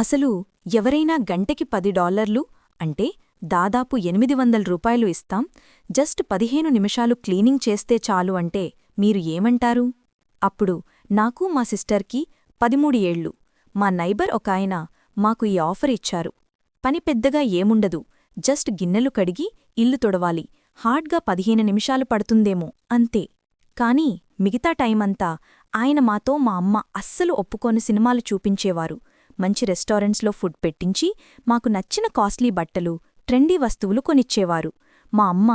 అసలు ఎవరైనా గంటకి పది డాలర్లు అంటే దాదాపు ఎనిమిది వందల రూపాయలు ఇస్తాం. జస్ట్ పదిహేను నిమిషాలు క్లీనింగ్ చేస్తే చాలు అంటే మీరు ఏమంటారు? అప్పుడు నాకు మా సిస్టర్కి పదిమూడు ఏళ్ళు. మా నైబర్ ఒకాయన మాకు ఈ ఆఫర్ ఇచ్చారు. పని పెద్దగా ఏముండదు. జస్ట్ గిన్నెలు కడిగి ఇల్లు తొడవాలి. హార్డ్గా పదిహేను నిమిషాలు పడుతుందేమో అంతే. కాని మిగతా టైమంతా ఆయన మాతో మా అమ్మ అస్సలు ఒప్పుకోని సినిమాలు చూపించేవారు. మంచి రెస్టారెంట్స్లో ఫుడ్ పెట్టించి మాకు నచ్చిన కాస్ట్లీ బట్టలు ట్రెండీ వస్తువులు కొనిచ్చేవారు. మా అమ్మ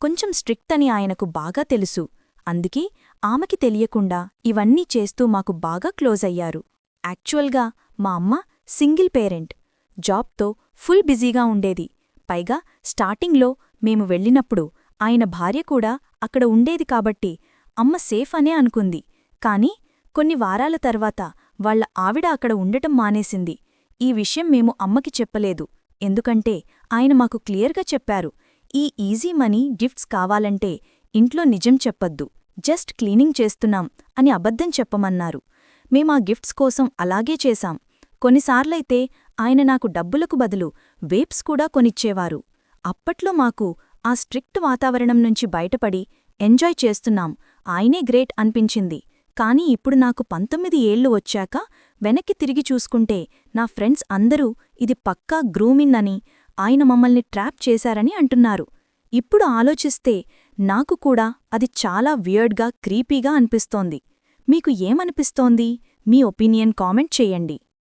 కొంచెం స్ట్రిక్ట్ అని ఆయనకు బాగా తెలుసు. అందుకే ఆమెకి తెలియకుండా ఇవన్నీ చేస్తూ మాకు బాగా క్లోజ్ అయ్యారు. యాక్చువల్గా మా అమ్మ సింగిల్ పేరెంట్. జాబ్తో ఫుల్ బిజీగా ఉండేది. పైగా స్టార్టింగ్లో మేము వెళ్ళినప్పుడు ఆయన భార్య కూడా అక్కడ ఉండేది కాబట్టి అమ్మ సేఫ్ అనే అనుకుంది. కాని కొన్ని వారాల తర్వాత వాళ్ళ ఆవిడ అక్కడ ఉండటం మానేసింది. ఈ విషయం మేము అమ్మకి చెప్పలేదు. ఎందుకంటే ఆయన మాకు క్లియర్గా చెప్పారు. ఈ ఈజీ మనీ గిఫ్ట్స్ కావాలంటే ఇంట్లో నిజం చెప్పొద్దు. జస్ట్ క్లీనింగ్ చేస్తున్నాం అని అబద్ధం చెప్పమన్నారు. మేమా గిఫ్ట్స్ కోసం అలాగే చేశాం. కొన్నిసార్లైతే ఆయన నాకు డబ్బులకు బదులు వేప్స్ కూడా కొనిచ్చేవారు. అప్పట్లో మాకు ఆ స్ట్రిక్ట్ వాతావరణం నుంచి బయటపడి ఎంజాయ్ చేస్తున్నాం. ఆయనే గ్రేట్ అనిపించింది. కానీ ఇప్పుడు నాకు పంతొమ్మిది ఏళ్ళు వచ్చాక వెనక్కి తిరిగి చూసుకుంటే నా ఫ్రెండ్స్ అందరూ ఇది పక్కా గ్రూమిన్ అని ఆయన మమ్మల్ని ట్రాప్ చేశారని అంటున్నారు. ఇప్పుడు ఆలోచిస్తే నాకు కూడా అది చాలా వియర్డ్గా క్రీపీగా అనిపిస్తోంది. మీకు ఏమనిపిస్తోంది? మీ ఒపీనియన్ కామెంట్ చెయ్యండి